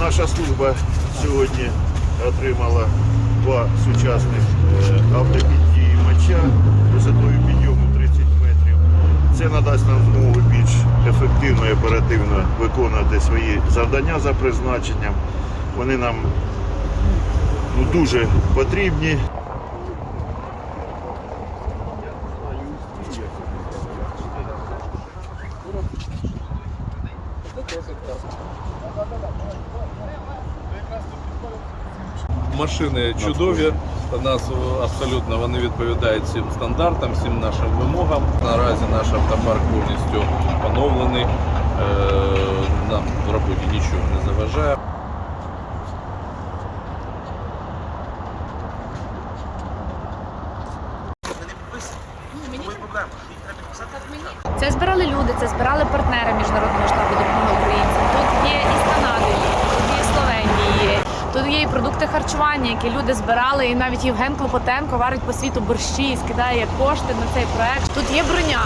Наша служба сьогодні отримала два сучасних е, автопідіймача висотою підйому 30 метрів. Це надасть нам змогу більш ефективно і оперативно виконувати свої завдання за призначенням. Вони нам ну, дуже потрібні. Машини чудові. Нас абсолютно вони відповідають всім стандартам, всім нашим вимогам. Наразі наш автопарк повністю поновлений. Е, Нам в роботі нічого не заважає. Це збирали люди, це збирали партнери міжнародного продукти харчування, які люди збирали. І навіть Євген Клопотенко варить по світу борщі і скидає кошти на цей проект. Тут є броня.